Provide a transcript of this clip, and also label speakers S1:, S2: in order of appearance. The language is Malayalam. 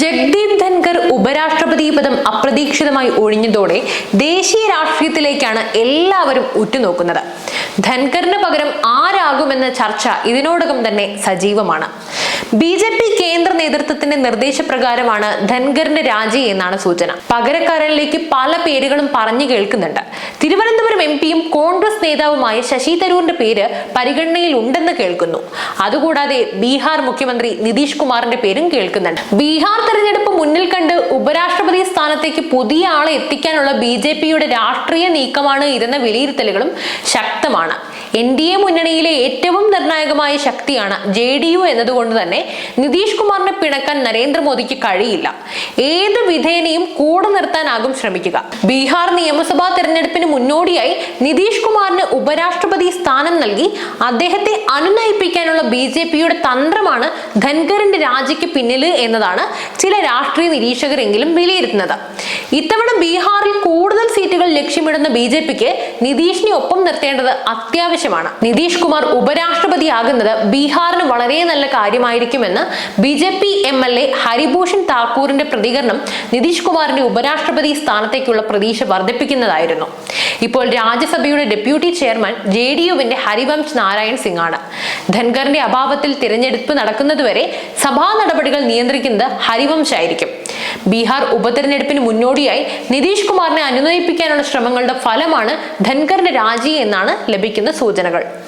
S1: ജഗ്ദീപ് ധൻകർ ഉപരാഷ്ട്രപതി പദം അപ്രതീക്ഷിതമായി ഒഴിഞ്ഞതോടെ ദേശീയ രാഷ്ട്രീയത്തിലേക്കാണ് എല്ലാവരും ഉറ്റുനോക്കുന്നത്. ധൻകറിന് പകരം ആരാകുമെന്ന ചർച്ച ഇതിനോടകം തന്നെ സജീവമാണ്. ബി ജെ പി കേന്ദ്ര നേതൃത്വത്തിന്റെ നിർദ്ദേശപ്രകാരമാണ് ധൻകറിന്റെ രാജി എന്നാണ് സൂചന. പകരക്കാരനിലേക്ക് പല പേരുകളും പറഞ്ഞു കേൾക്കുന്നുണ്ട്. തിരുവനന്തപുരം എം പിയും നേതാവുമായ ശശി തരൂരിന്റെ പേര് പരിഗണനയിൽ ഉണ്ടെന്ന് കേൾക്കുന്നു. അതുകൂടാതെ ബീഹാർ മുഖ്യമന്ത്രി നിതീഷ് കുമാറിന്റെ പേരും കേൾക്കുന്നുണ്ട്. ബീഹാർ തെരഞ്ഞെടുപ്പ് മുന്നിൽ കണ്ട് ഉപരാഷ്ട്രപതി സ്ഥാനത്തേക്ക് പുതിയ ആളെ എത്തിക്കാനുള്ള ബി രാഷ്ട്രീയ നീക്കമാണ് ഇതെന്ന വിലയിരുത്തലുകളും ശക്തമാണ്. എൻ ഡി എ മുന്നണിയിലെ ഏറ്റവും നിർണായകമായ ശക്തിയാണ് ജെ ഡി യു എന്നതുകൊണ്ട് തന്നെ നിതീഷ് കുമാറിനെ പിണക്കാൻ നരേന്ദ്രമോദിക്ക് കഴിയില്ല. ഏത് വിധേനയും കൂടെ നിർത്താനാകും ശ്രമിക്കുക. ബീഹാർ നിയമസഭാ തെരഞ്ഞെടുപ്പിന് മുന്നോടിയായി നിതീഷ് കുമാറിന് ഉപരാഷ്ട്രപതി സ്ഥാനം നൽകി അദ്ദേഹത്തെ അനുനയിപ്പിക്കാനുള്ള ബി ജെ പിയുടെ തന്ത്രമാണ് ധൻഖറിന്റെ രാജിക്ക് പിന്നിൽ എന്നതാണ് ചില രാഷ്ട്രീയ നിരീക്ഷകരെങ്കിലും വിലയിരുത്തുന്നത്. ഇത്തവണ ബീഹാറിൽ കൂടുതൽ സീറ്റുകൾ ലക്ഷ്യമിടുന്ന ബി ജെ പിക്ക് നിതീഷിനെ ഒപ്പം നിർത്തേണ്ടത് അത്യാവശ്യമാണ്. നിതീഷ് കുമാർ ഉപരാഷ്ട്രപതിയാകുന്നത് ബീഹാറിന് വളരെ നല്ല കാര്യമായിരിക്കുമെന്ന് B J P M L A Haribhushan താക്കൂറിന്റെ പ്രതികരണം നിതീഷ് കുമാറിന്റെ ഉപരാഷ്ട്രപതി സ്ഥാനത്തേക്കുള്ള പ്രതീക്ഷ വർദ്ധിപ്പിക്കുന്നതായിരുന്നു. ഇപ്പോൾ രാജ്യസഭയുടെ ഡെപ്യൂട്ടി ചെയർമാൻ ജെ ഡി യുവിന്റെ ഹരിവംശ് നാരായൺ സിംഗ് ആണ് ധൻഖറിന്റെ അഭാവത്തിൽ തിരഞ്ഞെടുപ്പ് നടക്കുന്നതുവരെ സഭാ നടപടികൾ നിയന്ത്രിക്കുന്നത് ഹരിവംശ് ആയിരിക്കും ബീഹാർ ഉപതെരഞ്ഞെടുപ്പിന് മുന്നോടിയായി നിതീഷ് കുമാറിനെ അനുനയിപ്പിക്കാനുള്ള ശ്രമങ്ങളുടെ ഫലമാണ് ധൻഖറിന്റെ രാജി എന്നാണ് ലഭിക്കുന്ന സൂചനകൾ.